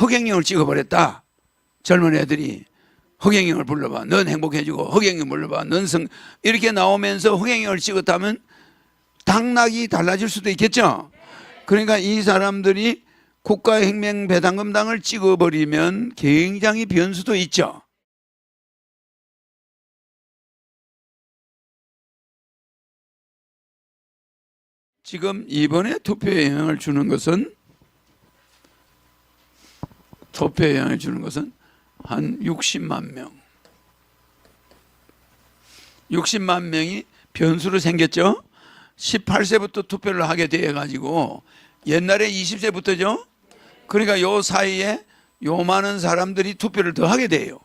허경영을 찍어버렸다. 젊은 애들이 허경영을 불러봐. 넌 행복해지고 허경영 불러봐. 넌 성 이렇게 나오면서 허경영을 찍었다면 당락이 달라질 수도 있겠죠. 그러니까 이 사람들이 국가혁명배당금당을 찍어버리면 굉장히 변수도 있죠. 지금 이번에 투표에 영향을 주는 것은 투표에 영향을 주는 것은 한 60만 명. 60만 명이 변수로 생겼죠. 18세부터 투표를 하게 돼 가지고 옛날에 20세부터죠. 그러니까 요 사이에 요 많은 사람들이 투표를 더 하게 돼요.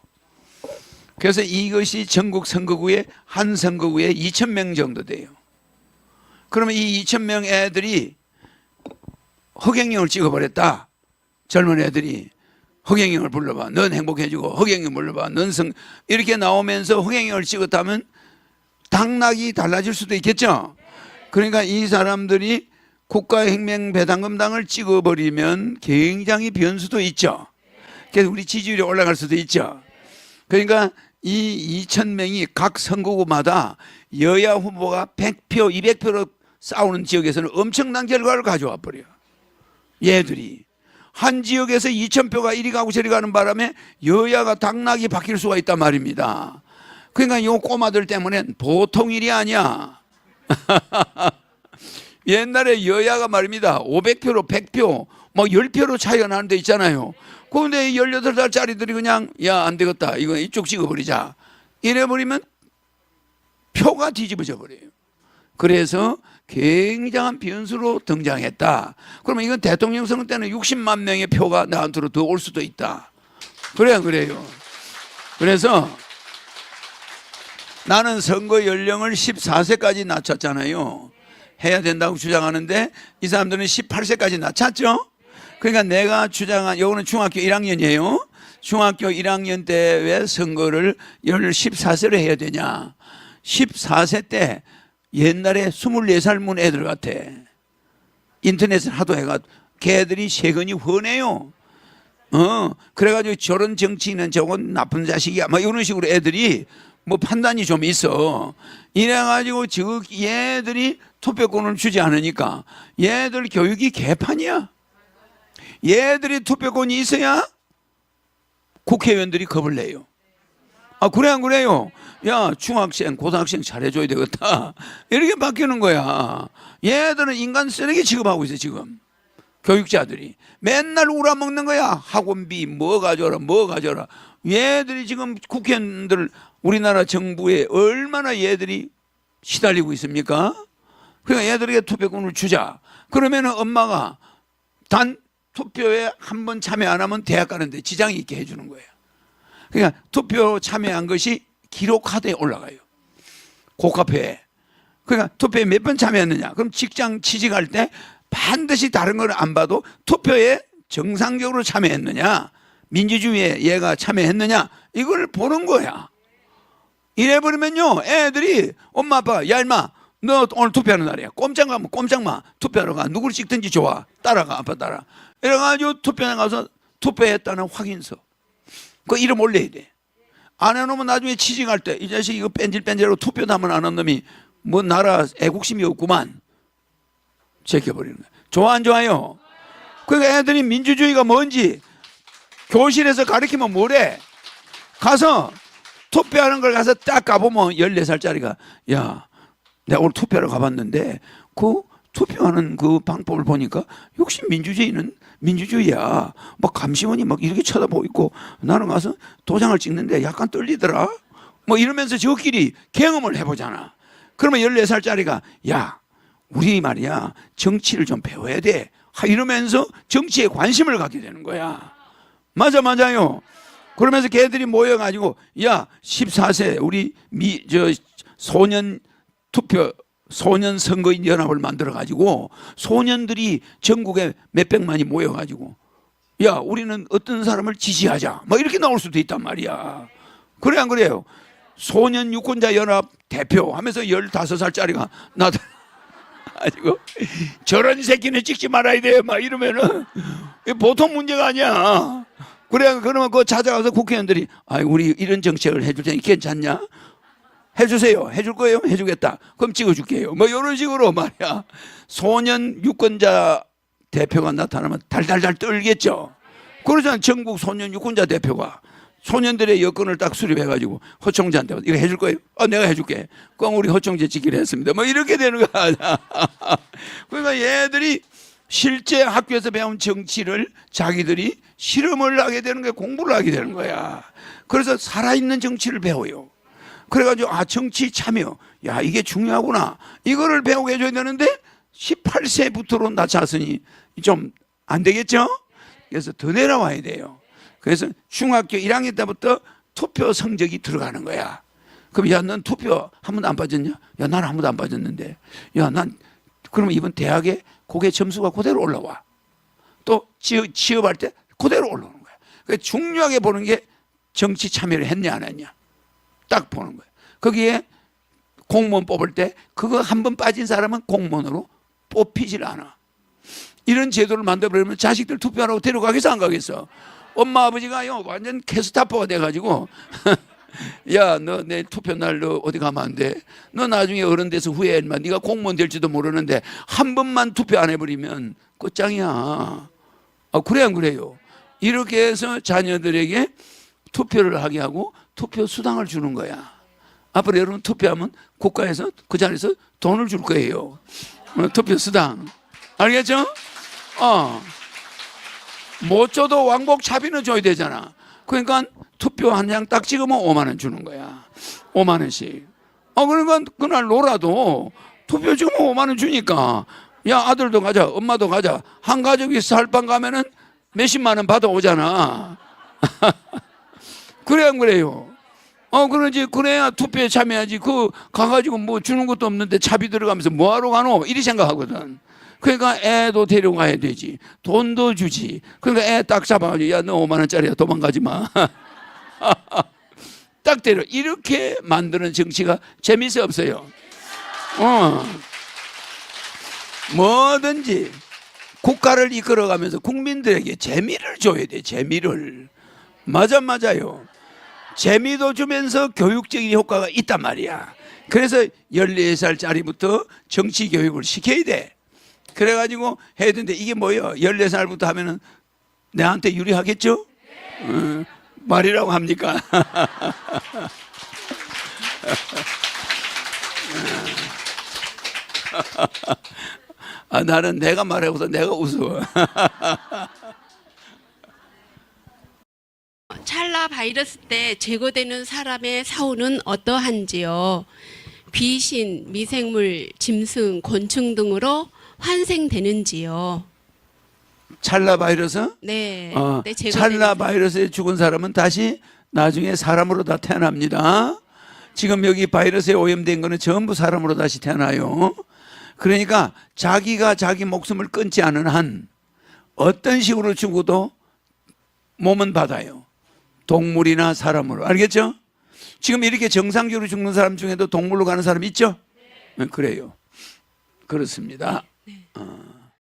그래서 이것이 전국 선거구에 한 선거구에 2천 명 정도 돼요. 그러면 이 2천 명 애들이 허경영을 찍어버렸다. 젊은 애들이 허경영을 불러봐. 넌 행복해지고 허경영 불러봐. 넌 성 이렇게 나오면서 허경영을 찍었다면 당락이 달라질 수도 있겠죠. 그러니까 이 사람들이 국가혁명배당금당을 찍어버리면 굉장히 변수도 있죠. 그래서 우리 지지율이 올라갈 수도 있죠. 그러니까 이 2천 명이 각 선거구마다 여야 후보가 100표, 200표로 싸우는 지역에서는 엄청난 결과를 가져와 버려. 얘들이 한 지역에서 2천 표가 이리 가고 저리 가는 바람에 여야가 당락이 바뀔 수가 있단 말입니다. 그러니까 요 꼬마들 때문에 보통 일이 아니야. 옛날에 여야가 말입니다. 500표로 100표, 뭐 10표로 차이가 나는 데 있잖아요. 그런데 18살짜리들이 그냥 야, 안 되겠다. 이거 이쪽 찍어버리자. 이래버리면 표가 뒤집어져 버려요. 그래서 굉장한 변수로 등장했다. 그러면 이건 대통령 선거 때는 60만 명의 표가 나한테로 더 올 수도 있다. 그래요, 그래요. 그래서 나는 선거 연령을 14세까지 낮췄잖아요. 해야 된다고 주장하는데 이 사람들은 18세까지 낮췄죠. 그러니까 내가 주장한 요거는 중학교 1학년이에요. 중학교 1학년 때 왜 선거를 14세로 해야 되냐? 14세 때 옛날에 24살 문 애들 같아. 인터넷을 하도 해가 걔들이 세근이 훤해요. 어, 그래가지고 저런 정치인은 저건 나쁜 자식이야. 막 이런 식으로 애들이 뭐 판단이 좀 있어. 이래가지고 저 얘들이 투표권을 주지 않으니까 얘들 교육이 개판이야. 얘들이 투표권이 있어야 국회의원들이 겁을 내요. 아, 그래, 안 그래요? 야, 중학생, 고등학생 잘해줘야 되겠다. 이렇게 바뀌는 거야. 얘들은 인간 쓰레기 취급하고 있어, 지금. 교육자들이. 맨날 우라먹는 거야. 학원비, 뭐 가져라, 뭐 가져라. 얘들이 지금 국회의원들, 우리나라 정부에 얼마나 얘들이 시달리고 있습니까? 그러니까 얘들에게 투표권을 주자. 그러면은 엄마가 단 투표에 한 번 참여 안 하면 대학 가는데 지장이 있게 해주는 거예요. 그러니까 투표 참여한 것이 기록 하드에 올라가요. 고카페에. 그러니까 투표에 몇 번 참여했느냐. 그럼 직장 취직할 때 반드시 다른 걸 안 봐도 투표에 정상적으로 참여했느냐. 민주주의에 얘가 참여했느냐. 이걸 보는 거야. 이래버리면요. 애들이 엄마 아빠 야 임마 너 오늘 투표하는 날이야. 꼼짝 가면 꼼짝 마. 투표하러 가. 누구를 찍든지 좋아. 따라가. 아빠 따라. 이래가지고 투표에 가서 투표했다는 확인서. 그 이름 올려야 돼. 안 해놓으면 나중에 취직할 때 이 자식 이거 뺀질뺀질하고 투표도 하면 안 한 놈이 뭐 나라 애국심이 없구만. 제껴버리는 거야. 좋아 안 좋아요? 그러니까 애들이 민주주의가 뭔지 교실에서 가르치면 뭐래? 가서 투표하는 걸 가서 딱 가보면 14살짜리가 야 내가 오늘 투표하러 가봤는데 그 투표하는 그 방법을 보니까 역시 민주주의는 민주주의야. 막 감시원이 막 이렇게 쳐다보고 있고 나는 가서 도장을 찍는데 약간 떨리더라. 뭐 이러면서 저끼리 경험을 해보잖아. 그러면 14살짜리가 야 우리 말이야 정치를 좀 배워야 돼. 하, 이러면서 정치에 관심을 갖게 되는 거야. 맞아 맞아요. 그러면서 걔들이 모여가지고 야 14세 우리 미 저 소년 투표 소년 선거인 연합을 만들어 가지고 소년들이 전국에 몇 백만이 모여 가지고 야 우리는 어떤 사람을 지지하자. 뭐 이렇게 나올 수도 있단 말이야. 그래 안 그래요? 소년 유권자 연합 대표 하면서 15살짜리가 나도 가지고 저런 새끼는 찍지 말아야 돼. 막 이러면은 보통 문제가 아니야. 그래 그러면 그 찾아가서 국회의원들이 아 우리 이런 정책을 해줄 테니 괜찮냐? 해주세요. 해줄 거예요? 해주겠다. 그럼 찍어줄게요. 뭐 이런 식으로 말이야. 소년 유권자 대표가 나타나면 달달달 떨겠죠. 그러잖아. 전국 소년 유권자 대표가 소년들의 여건을 딱 수립해가지고 허총재한테 이거 해줄 거예요? 어, 내가 해줄게. 그럼 우리 허총재 찍기로 했습니다. 뭐 이렇게 되는 거 아니야. 그러니까 얘들이 실제 학교에서 배운 정치를 자기들이 실험을 하게 되는 거야. 공부를 하게 되는 거야. 그래서 살아있는 정치를 배워요. 그래가지고 아 정치 참여 야 이게 중요하구나 이거를 배우게 해줘야 되는데 18세부터로 낮췄으니 좀 안 되겠죠? 그래서 더 내려와야 돼요. 그래서 중학교 1학년 때부터 투표 성적이 들어가는 거야. 그럼 야 넌 투표 한 번도 안 빠졌냐? 야 나는 한 번도 안 빠졌는데 야 난 그러면 이번 대학에 그게 점수가 그대로 올라와. 또 취업, 취업할 때 그대로 올라오는 거야. 그 중요하게 보는 게 정치 참여를 했냐 안 했냐. 딱 보는 거예요. 거기에 공무원 뽑을 때 그거 한 번 빠진 사람은 공무원으로 뽑히질 않아. 이런 제도를 만들어버리면 자식들 투표하라고 데려가겠어 안 가겠어? 엄마 아버지가요 완전 캐스타포가 돼가지고 야 너 내 투표 날 너 어디 가면 안 돼? 너 나중에 어른 돼서 후회하지만 네가 공무원 될지도 모르는데 한 번만 투표 안 해버리면 끝장이야. 아 그래 안 그래요? 이렇게 해서 자녀들에게 투표를 하게 하고 투표 수당을 주는 거야. 앞으로 여러분 투표하면 국가에서 그 자리에서 돈을 줄 거예요. 어, 투표 수당. 알겠죠? 어. 못 줘도 왕복 차비는 줘야 되잖아. 그러니까 투표 한 장 딱 찍으면 5만 원 주는 거야. 5만 원씩. 어, 그러니까 그날 놀아도 투표 찍으면 5만 원 주니까 야, 아들도 가자. 엄마도 가자. 한 가족이 살방 가면은 몇십만 원 받아오잖아. 그래 안 그래요? 어 그러지 그래야 투표에 참여하지. 그 가가지고 뭐 주는 것도 없는데 차비 들어가면서 뭐하러 가노? 이리 생각하거든. 그러니까 애도 데려가야 되지. 돈도 주지. 그러니까 애 딱 잡아가지고 야 너 5만 원짜리야 도망가지 마 딱 데려. 이렇게 만드는 정치가 재밌어 없어요? 어. 뭐든지 국가를 이끌어가면서 국민들에게 재미를 줘야 돼 재미를. 맞아 맞아요 재미도 주면서 교육적인 효과가 있단 말이야. 그래서 14살짜리부터 정치 교육을 시켜야 돼. 그래가지고 해야 되는데 이게 뭐예요? 14살부터 하면은 내한테 유리하겠죠? 어, 말이라고 합니까? 아, 나는 내가 말해보다 내가 웃어. 바이러스 때 제거되는 사람의 사후는 어떠한지요? 귀신, 미생물, 짐승, 곤충 등으로 환생되는지요? 찰나 바이러스? 네. 어, 네, 찰나 바이러스에 죽은 사람은 다시 나중에 사람으로 다 태어납니다. 지금 여기 바이러스에 오염된 거는 전부 사람으로 다시 태어나요. 그러니까 자기가 자기 목숨을 끊지 않은 한 어떤 식으로 죽어도 몸은 받아요. 동물이나 사람으로. 알겠죠? 지금 이렇게 정상적으로 죽는 사람 중에도 동물로 가는 사람 있죠? 네, 그래요. 그렇습니다. 어.